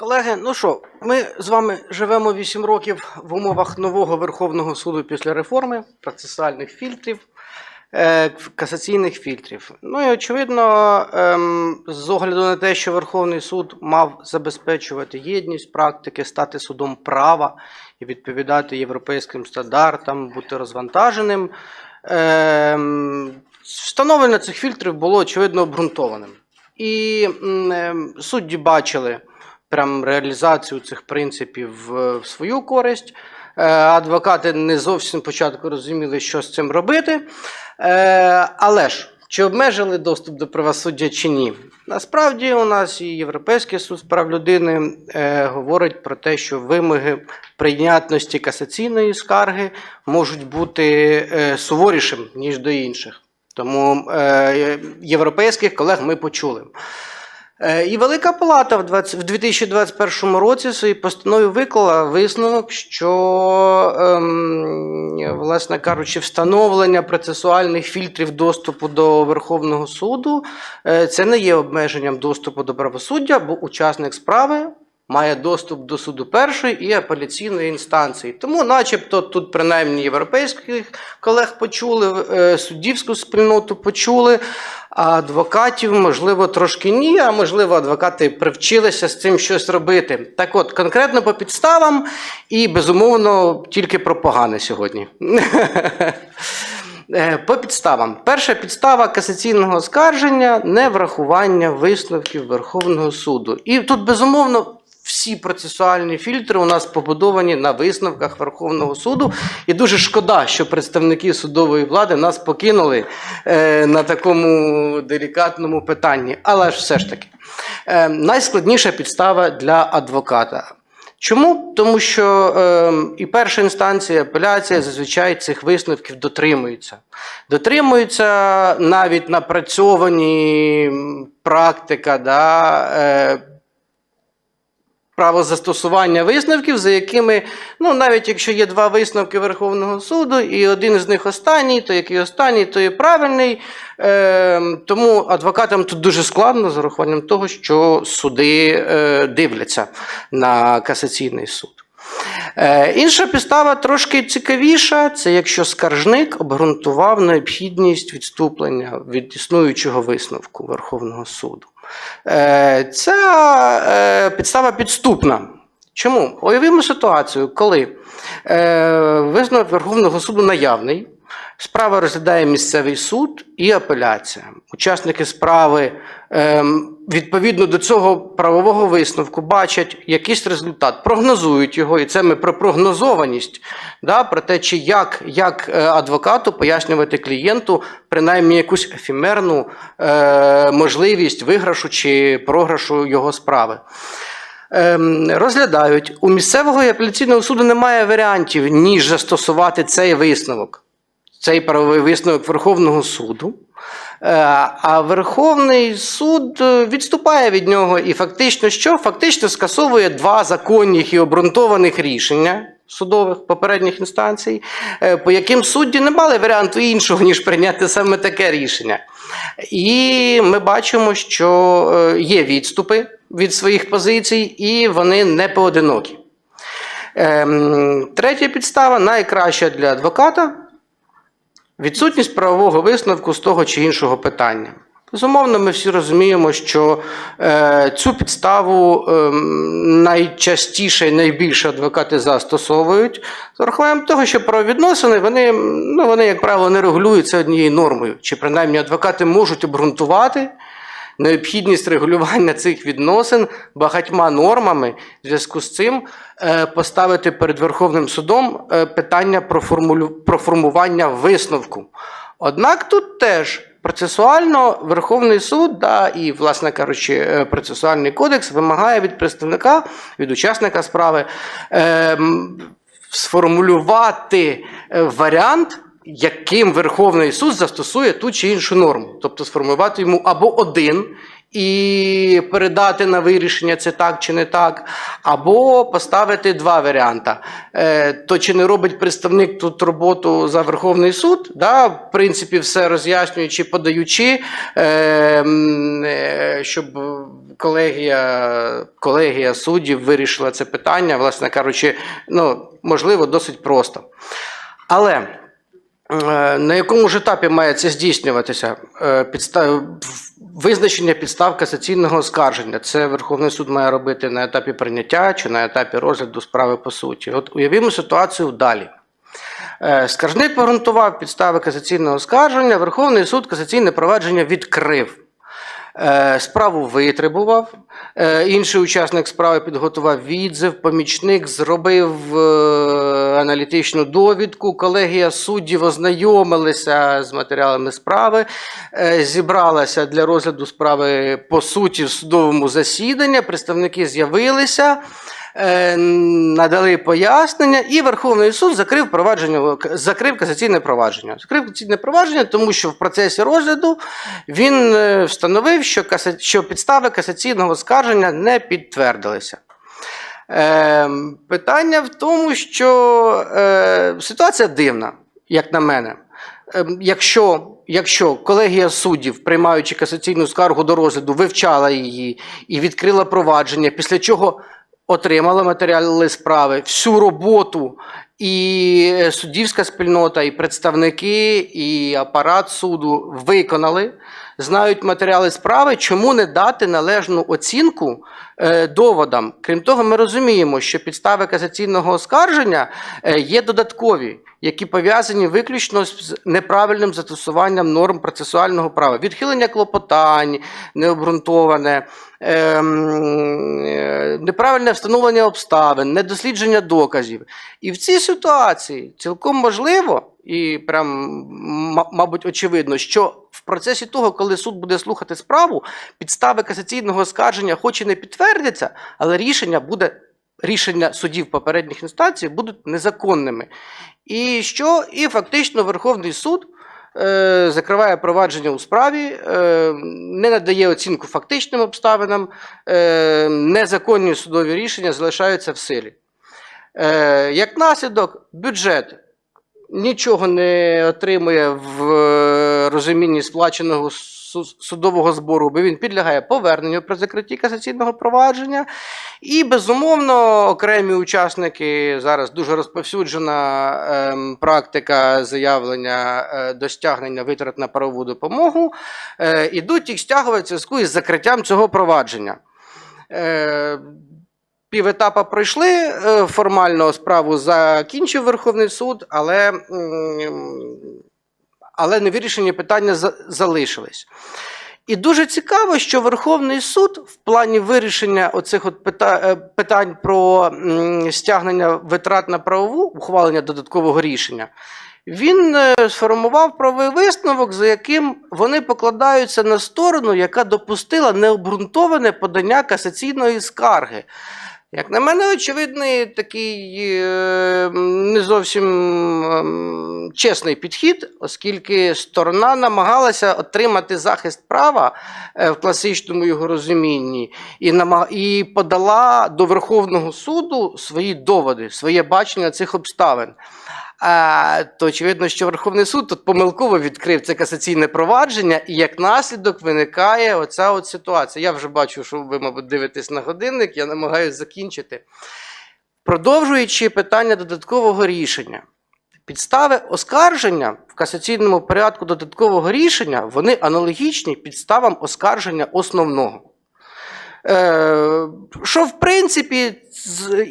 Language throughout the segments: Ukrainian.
Колеги, ну що, ми з вами живемо 8 років в умовах нового Верховного суду після реформи, процесуальних фільтрів, е, касаційних фільтрів. Ну і очевидно, ем, з огляду на те, що Верховний суд мав забезпечувати єдність практики, стати судом права і відповідати європейським стандартам, бути розвантаженим. Ем, встановлення цих фільтрів було очевидно обґрунтованим. І ем, судді бачили прям реалізацію цих принципів в, свою користь. Е, Адвокати не зовсім спочатку розуміли, що з цим робити. Е, Але ж чи обмежили доступ до правосуддя чи ні? Насправді у нас і Європейський суд з прав людини е, говорить про те, що вимоги прийнятності касаційної скарги можуть бути суворішим, ніж до інших. Тому європейських колег ми почули. Е, І Велика Палата в 2021 році в своїй постанові виклала висновок, що, ем, власне кажучи, встановлення процесуальних фільтрів доступу до Верховного суду е, це не є обмеженням доступу до правосуддя, бо учасник справи має доступ до суду першої і апеляційної інстанції. Тому, начебто, тут принаймні європейських колег почули, е, суддівську спільноту почули, а адвокатів, можливо, трошки ні, а можливо, адвокати привчилися з цим щось робити. Так от, конкретно по підставам і, безумовно, тільки про погане сьогодні. Е, По підставам. Перша підстава касаційного оскарження неврахування висновків Верховного суду. І тут, безумовно, всі процесуальні фільтри у нас побудовані на висновках Верховного суду. І дуже шкода, що представники судової влади нас покинули е, на такому делікатному питанні. Але ж все ж таки, е, найскладніша підстава для адвоката. Чому? Тому що е, і перша інстанція, і апеляція зазвичай цих висновків дотримуються. Дотримуються навіть напрацьовані практика да, е, правозастосування висновків, за якими, ну навіть якщо є два висновки Верховного суду, і один з них останній, то який останній, то і правильний. Е, тому адвокатам тут дуже складно з урахуванням того, що суди е, дивляться на касаційний суд. Е, Інша підстава трошки цікавіша, це якщо скаржник обґрунтував необхідність відступлення від існуючого висновку Верховного суду. Е, Ця е, підстава підступна. Чому? Уявімо ситуацію, коли визнав висновок Верховного суду наявний, справа розглядає місцевий суд і апеляція. Учасники справи ем, відповідно до цього правового висновку бачать якийсь результат, прогнозують його, і це ми про прогнозованість, да, про те, чи як, як е, адвокату пояснювати клієнту принаймні якусь ефемерну е, можливість виграшу чи програшу його справи. Ем, розглядають. У місцевого і апеляційного суду немає варіантів, ніж застосувати цей висновок, цей правовий висновок Верховного суду. Е, А Верховний суд е, відступає від нього і фактично що? Фактично скасовує два законних і обґрунтованих рішення судових попередніх інстанцій, е, по яким судді не мали варіанту іншого, ніж прийняти саме таке рішення. І ми бачимо, що є відступи від своїх позицій, і вони не поодинокі. Ем, Третя підстава найкраща для адвоката відсутність правового висновку з того чи іншого питання. Безумовно, ми всі розуміємо, що е, цю підставу е, найчастіше і найбільше адвокати застосовують з урахуванням того, що правовідносини вони, ну, вони, як правило, не регулюються однією нормою, чи принаймні адвокати можуть обґрунтувати необхідність регулювання цих відносин багатьма нормами, в зв'язку з цим е, поставити перед Верховним судом е, питання про, формування висновку. Однак тут теж процесуально Верховний суд, да, і, власне кажучи, е, процесуальний кодекс вимагає від представника, від учасника справи е, сформулювати варіант, яким Верховний суд застосує ту чи іншу норму. Тобто сформулювати йому або один і передати на вирішення це так чи не так, або поставити два варіанти. Е, то чи не робить представник тут роботу за Верховний суд, да, в принципі, все роз'яснюючи, подаючи, е, е, щоб колегія, колегія суддів вирішила це питання, власне кажучи, ну, можливо, досить просто. Але на якому ж етапі має це здійснюватися? Е, Підстав... Визначення підстав касаційного оскарження. Це Верховний суд має робити на етапі прийняття чи на етапі розгляду справи по суті. От уявімо ситуацію далі. Е, Скаржник погрунтував підстави касаційного оскарження, Верховний суд касаційне провадження відкрив. Е, Справу витребував, е, інший учасник справи підготував відзив, помічник зробив е, аналітичну довідку, колегія суддів ознайомилася з матеріалами справи, зібралася для розгляду справи по суті в судовому засіданні, представники з'явилися. Е, Надали пояснення, і Верховний суд закрив провадження, закрив касаційне провадження. Закрив касаційне провадження, тому що в процесі розгляду він е, встановив, що, каса... що підстави касаційного скарження не підтвердилися. Е, питання в тому, що е, ситуація дивна, як на мене. Е, якщо, якщо колегія суддів, приймаючи касаційну скаргу до розгляду, вивчала її і відкрила провадження, після чого отримала матеріали справи, всю роботу і е, суддівська спільнота, і представники, і апарат суду виконали, знають матеріали справи, чому не дати належну оцінку е, доводам. Крім того, ми розуміємо, що підстави касаційного оскарження е, є додаткові, які пов'язані виключно з неправильним застосуванням норм процесуального права, відхилення клопотань, необґрунтоване. ем, Неправильне встановлення обставин, недослідження доказів. І в цій ситуації цілком можливо, і прям, мабуть, очевидно, що в процесі того, коли суд буде слухати справу, підстави касаційного оскарження хоч і не підтвердяться, але рішення буде. Рішення судів попередніх інстанцій будуть незаконними. І що? І фактично Верховний суд е, закриває провадження у справі, е, не надає оцінку фактичним обставинам, е, незаконні судові рішення залишаються в силі. Е, як наслідок, бюджет нічого не отримує в е, розумінні сплаченого судового збору, бо він підлягає поверненню при закритті касаційного провадження. І, безумовно, окремі учасники зараз дуже розповсюджена ем, практика заявлення е, до стягнення витрат на правову допомогу, е, ідуть їх стягувати в зв'язку із закриттям цього провадження. Е, Піветапа пройшли, е, формально справу закінчив Верховний суд, але, але невирішені питання за- залишились. І дуже цікаво, що Верховний суд в плані вирішення оцих от е, питань про стягнення витрат на правову, ухвалення додаткового рішення, він е, сформував правовий висновок, за яким вони покладаються на сторону, яка допустила необґрунтоване подання касаційної скарги. Як на мене, очевидний такий е, не зовсім ем, чесний підхід, оскільки сторона намагалася отримати захист права е, в класичному його розумінні і подала до Верховного суду свої доводи, своє бачення цих обставин. А, то очевидно, що Верховний суд тут помилково відкрив це касаційне провадження, і як наслідок виникає оця от ситуація. Я вже бачу, що ви, мабуть, дивитесь на годинник, я намагаюся закінчити. Продовжуючи питання додаткового рішення. Підстави оскарження в касаційному порядку додаткового рішення вони аналогічні підставам оскарження основного. Е, що, в принципі,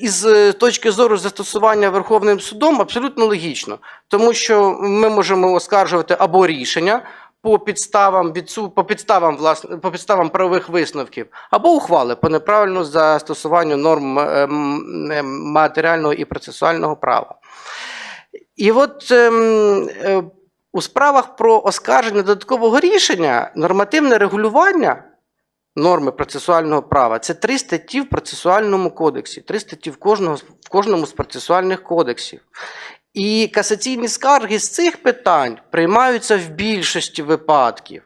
із точки зору застосування Верховним судом абсолютно логічно, тому що ми можемо оскаржувати або рішення по підставам, по підставам, власне, по підставам правових висновків, або ухвали по неправильному застосуванню норм матеріального і процесуального права. І от ем, е, у справах про оскарження додаткового рішення нормативне регулювання норми процесуального права це три статті в процесуальному кодексі, три статті в кожного, в кожному з процесуальних кодексів. І касаційні скарги з цих питань приймаються в більшості випадків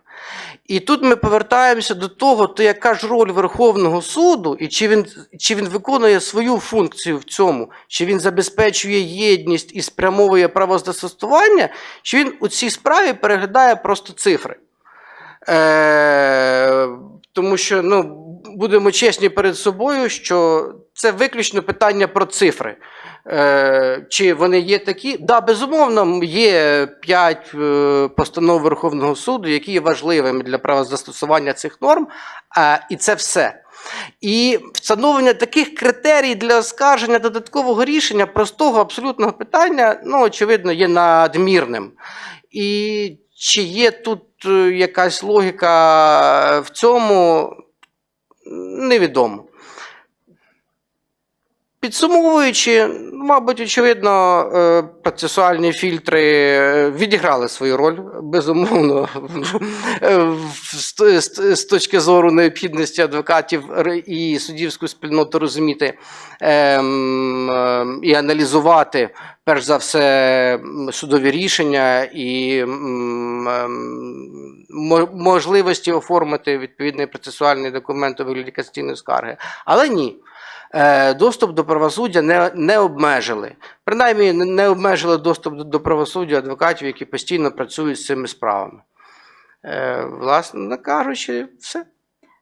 І тут ми повертаємося до того, то яка ж роль Верховного суду, і чи він, чи він виконує свою функцію в цьому, чи він забезпечує єдність і спрямовує правозастосування, чи він у цій справі переглядає просто цифри. Е, тому що ну, будемо чесні перед собою, що це виключно питання про цифри. Е, чи вони є такі? Да, безумовно, є п'ять е, постанов Верховного суду, які є важливими для правозастосування цих норм, а, і це все. І встановлення таких критерій для оскарження додаткового рішення простого абсолютного питання, ну, очевидно, є надмірним. І чи є тут е, якась логіка в цьому, невідомо. Підсумовуючи, мабуть, очевидно, е, процесуальні фільтри е, відіграли свою роль, безумовно, з- точки зору необхідності адвокатів і суддівську спільноту розуміти ем, ем, і аналізувати, перш за все, судові рішення і ем, можливості оформити відповідний процесуальний документ у вигляді касаційної скарги. Але ні. Е, Доступ до правосуддя не, не обмежили. Принаймні, не- обмежили доступ до, до правосуддя адвокатів, які постійно працюють з цими справами. Е, Власне кажучи, все.